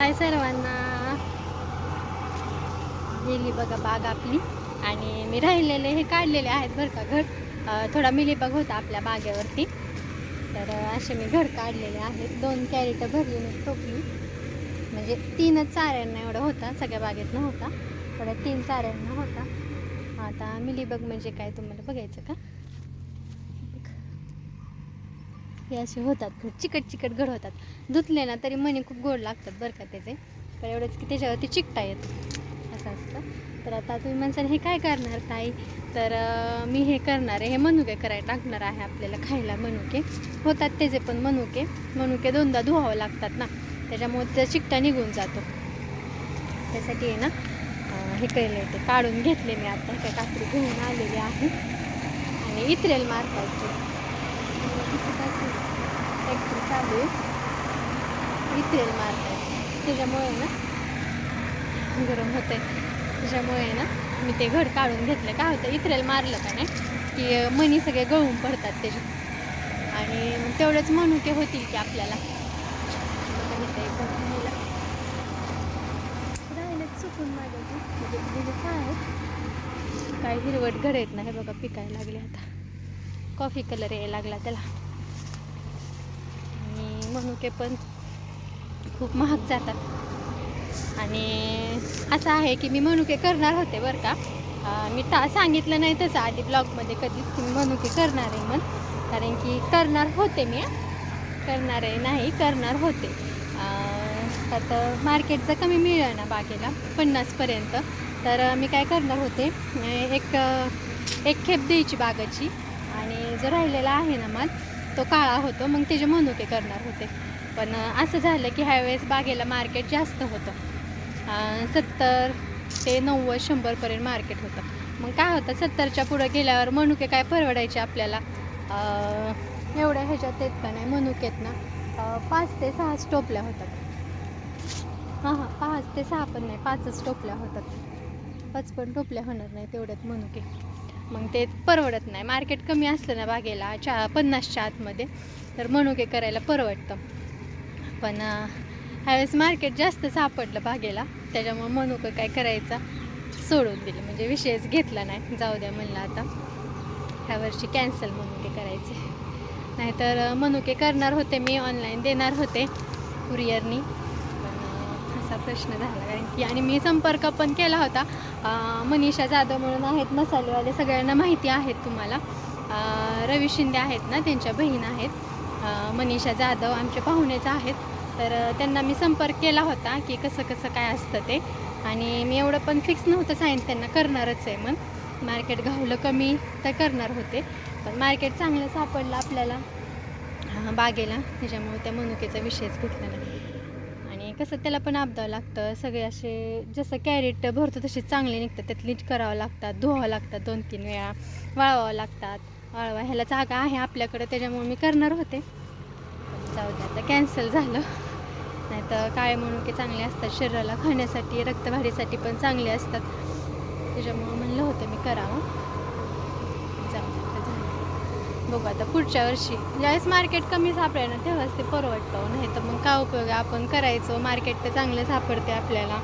हाय सर्वांना. गेली बघा बाग आपली. आणि मी राहिलेले हे काढलेले आहेत बरं का घर. थोडा मिलीबाग होता आपल्या बागेवरती. तर असे मी घर काढलेले आहेत. दोन कॅरेट भरली मी टोपली. म्हणजे तीनच चाऱ्यांना एवढा होता सगळ्या बागेत नव्हता. थोड्या तीन चाऱ्यांना होता. आता मिलीबाग म्हणजे काय तुम्हाला बघायचं का? हे असे होतात चिकट चिकट घड होतात. धुतले ना तरी मणी खूप गोड लागतात बरं का त्याचे. तर एवढंच की त्याच्यावरती चिकटा येतो. असं असतं. तर आता तुम्ही म्हणसाल हे काय करणार ताई? तर मी हे करणार आहे. हे मनुके करायला टाकणार आहे आपल्याला खायला मनुके. होतात त्याचे पण मनुके. मनुके दोनदा धुवावं लागतात ना. त्याच्यामुळे त्याचा चिकटा निघून जातो. त्यासाठी आहे ना हे केलं ते. काढून घेतले मी आता. काय टाकरी घेऊन आलेली आहे. आणि इथरेल मारतायचे ट्रॅक्टर चालू आहे इथेल मारतात त्याच्यामुळे ना गरम होत आहे त्याच्यामुळे ना. मी ते घड काढून घेतलं काय होतं? इथरेल मारलं का नाही? की अं, मणी सगळे गळून पडतात त्याचे आणि तेवढंच तेवढेच मनुके होतील की आपल्याला आता चुकून माझ्या म्हणजे काय काय हिरवट घड आहेत ना हे बघा पिकायला लागले आता. कॉफी कलर यायला लागला त्याला. आणि मनुके पण खूप महाग जातात. आणि असं आहे की मी मनुके करणार होते बरं का. मी ता सांगितलं नाही तसं आधी ब्लॉगमध्ये कधीच की मी मनुके करणार आहे मग कारण की करणार होते मी करणार आहे नाही करणार होते. आता मार्केटचं कमी मिळेल ना बागेला पन्नासपर्यंत तर मी काय करणार होते एक एक खेप द्यायची बागाची. जो राहिलेला आहे ना माल तो काळा होतो. मग त्याचे मनुके करणार होते. पण असं झालं की ह्यावेळेस बागेला मार्केट जास्त होतं. सत्तर ते नव्वद शंभरपर्यंत मार्केट होतं. मग काय होतं सत्तरच्या पुढं गेल्यावर मनुके काय परवडायचे आपल्याला? एवढ्या ह्याच्यात येत का नाही? मनुकेत ना? पाच ते सहा टोपल्या होतात. हां हां पाच ते सहा पण नाही पाचच टोपल्या होतात. पाच पण टोपल्या होणार नाही तेवढ्यात मनुके. मग ते परवडत नाही. मार्केट कमी असलं ना बागेला चा पन्नासच्या आतमध्ये तर मनुके करायला परवडतं. पण ह्यावेळेस मार्केट जास्त सापडलं बागेला त्याच्यामुळे मनुकं काय करायचा सोडून दिलं. म्हणजे विषयच घेतला नाही. जाऊ द्या म्हणलं आता. ह्या वर्षी कॅन्सल मनुके करायचे. नाहीतर मनुके करणार होते मी ऑनलाईन देणार होते कुरिअरनी असा प्रश्न झाला. कारण की आणि मी संपर्क पण केला होता. मनीषा जाधव म्हणून आहेत मसालेवाले सगळ्यांना माहिती आहेत तुम्हाला. रवी शिंदे आहेत ना त्यांच्या बहीण आहेत. मनीषा जाधव आमच्या पाहुणेच आहेत. तर त्यांना मी संपर्क केला होता की कसं कसं काय असतं ते. आणि मी एवढं पण फिक्स नव्हतं सायन्स त्यांना करणारच आहे मग मार्केट घावलं कमी तर करणार होते. पण मार्केट चांगलं सापडलं आपल्याला. बागेला. त्याच्यामुळे त्या मनुकेचा विषयच घेतला नाही. कसं त्याला पण आपदावं लागतं. सगळे असे जसं कॅरेट भरतो तसे चांगले निघतात. त्यात लीट करावं लागतात धुवावं लागतात दोन तीन वेळा वाळवावं लागतात. वाळवा ह्याला जागा आहे आपल्याकडे त्याच्यामुळे मी करणार होते. जाऊ दे आता कॅन्सल झालं. नाही तर काळे मनुके चांगले असतात. शरीराला खाण्यासाठी रक्तवाढीसाठी पण चांगले असतात. त्याच्यामुळं म्हणलं होतं मी करावं. बघू आता पुढच्या वर्षी. ज्यावेळेस मार्केट कमी सापडेल ना तेव्हाच ते परवडतं. नाही तर मग काय उपयोग आहे? आपण करायचो मार्केट तर चांगलं सापडते आपल्याला.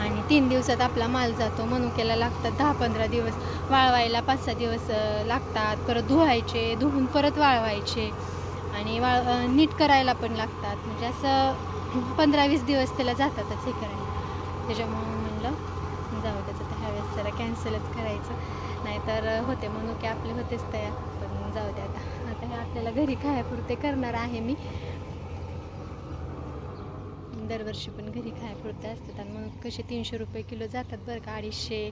आणि तीन दिवसात आपला माल जातो मनुक्याला लागतात दहा पंधरा दिवस. वाळवायला पाच सहा दिवस लागतात. परत धुवायचे धुवून परत वाळवायचे. आणि वाळ नीट करायला पण लागतात. म्हणजे असं पंधरा वीस दिवस त्याला जातातच हे करायला. त्याच्यामुळं म्हणलं जाऊ त्याचं तर ह्यावेळेस जरा कॅन्सलच करायचं. नाही तर होते मनुके आपले होतेच तयार. पण जाऊ द्या आता. आता हे आपल्याला घरी खायापुरते करणार आहे मी. दरवर्षी पण घरी खायापुरते असतात आणि मग कसे तीनशे रुपये किलो जातात बरं का? अडीचशे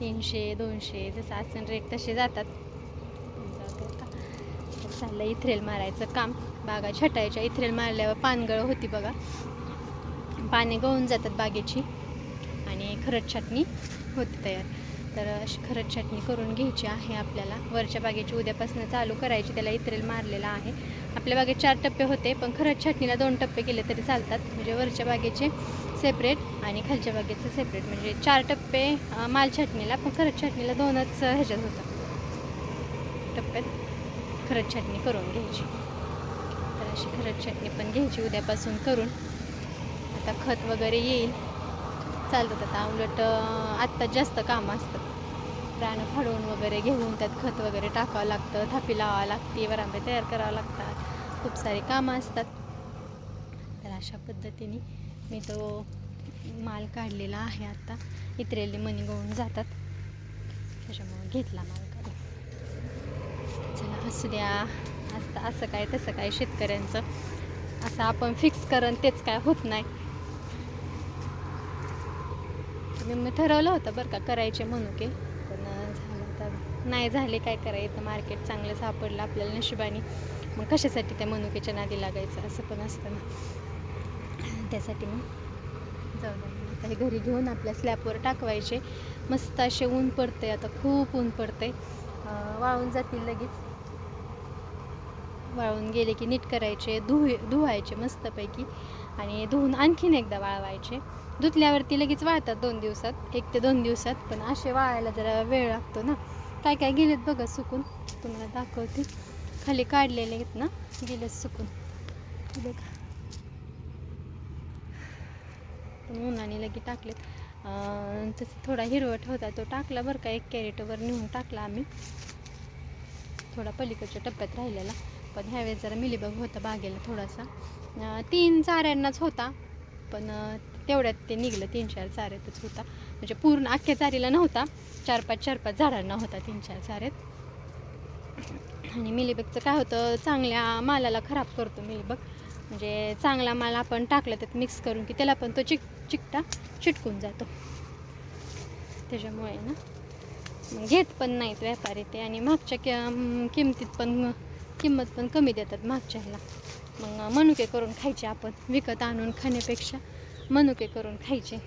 तीनशे दोनशे जसं असेल रेट तसे जातात. चाललं इथरेल मारायचं काम. बागा छटायच्या इथरेल मारल्यावर पानगळ होती बघा. पाने गळून जातात बागेची. आणि खरड छाटणी होते तयार. तर अशी खरंच छाटणी करून घ्यायची आहे आपल्याला. वरच्या बागेची उद्यापासून चालू करायची त्याला इतरेल मारलेला आहे. आपल्या बागेत चार टप्पे होते पण खरंच छाटणीला दोन टप्पे केले तरी चालतात. म्हणजे वरच्या बागेचे सेपरेट आणि खालच्या बागेचं सेपरेट म्हणजे चार टप्पे माल छाटणीला पण खरंच छाटणीला दोनच ह्याच्यात होतं. टप्प्यात खरंच छाटणी करून घ्यायची. तर अशी खरंच चटणी पण घ्यायची उद्यापासून करून. आता खत वगैरे येईल. चालतात आता. उलट आत्ता जास्त कामं असतात. रानं फाडून वगैरे घेऊन त्यात खत वगैरे टाकावं लागतं थापी लावावं लागते वरांबे तयार करावं लागतात. खूप सारे कामं असतात. तर अशा पद्धतीने मी तो माल काढलेला आहे आत्ता इतरेली मनी गळून जातात. त्याच्यामुळे घेतला माल काढून. चला असू द्या. असं असं काय तसं काय शेतकऱ्यांचं. असं आपण फिक्स करण तेच काय होत नाही. मी मी ठरवलं होतं बरं का करायचे मनुके पण झालं तर नाही झाले काय करायचं? मार्केट चांगलं सापडलं आपल्याला नशिबाने. मग कशासाठी त्या मनुकेच्या नादी लागायचं? असं पण असतं ना. त्यासाठी मग जाऊ द्या मग आता हे घरी घेऊन आपल्या स्लॅबवर टाकवायचे. मस्त असे ऊन पडते आता खूप ऊन पडते वाळून जातील लगेच. वाळून गेले की नीट करायचे धुव धुवायचे मस्तपैकी आणि धुवून आणखीन एकदा वाळवायचे. धुतल्यावरती लगेच वाळतात दोन दिवसात एक ते दोन दिवसात पण असे वाळायला जरा वेळ लागतो ना. काय काय गेलेत बघा सुकून. तुम्हाला दाखवते. खाली काढलेले आहेत ना गेलेत सुकून. बघा. उन्हाने लगे टाकलेत. तसं थोडा हिरवट होता तो टाकला बरं का एक कॅरेटवर नेऊन टाकला आम्ही. थोडा पलीकडच्या टप्प्यात राहिलेला. पण ह्यावेळेस जरा मिलीबग होता बागेला थोडासा. तीन चाऱ्यांनाच होता पण तेवढ्यात ते निघलं. तीन चार चाऱ्यातच होता. म्हणजे पूर्ण अख्ख्या चारीला नव्हता चार पाच चार पाच झाडांना होता तीन चार चाऱ्यात. आणि मिलीबगचं काय होतं चांगल्या मालाला खराब करतो मिलीबग. म्हणजे चांगला माल आपण टाकला त्यात मिक्स करून की त्याला पण तो चिक चिकटा चिटकून जातो. त्याच्यामुळे ना घेत पण नाहीत व्यापारी ते. आणि मागच्या कि किमतीत पण किंमत पण कमी देतात मागच्या ह्याला मग मनुके करून खायचे आपण विकत आणून खाण्यापेक्षा मनुके करून खायचे.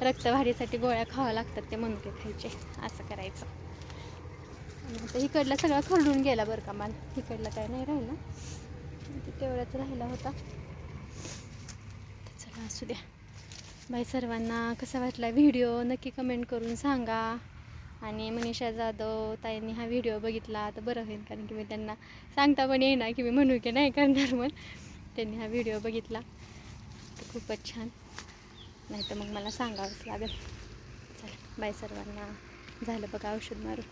रक्तवाढीसाठी गोळ्या खावा लागतात ते मनुके खायचे. असं करायचं. आता इकडला सगळा खरडून गेला बरं का माल. इकडला काय नाही राहिला. ते तेवढाच राहिला होता. चला असू द्या. बाय सर्वांना कसा वाटला व्हिडिओ? नक्की कमेंट करून सांगा. आणि मनीषा जाधव ताईंनी हा व्हिडिओ बघितला. तर बरं होईल कारण की मी त्यांना सांगता पण येईना की मी म्हणू की नाही करणार मग त्यांनी हा व्हिडिओ बघितला. तर खूपच छान. नाही तर मग मला सांगावंच लागेल. चला बाय सर्वांना. झालं बघा औषध मारू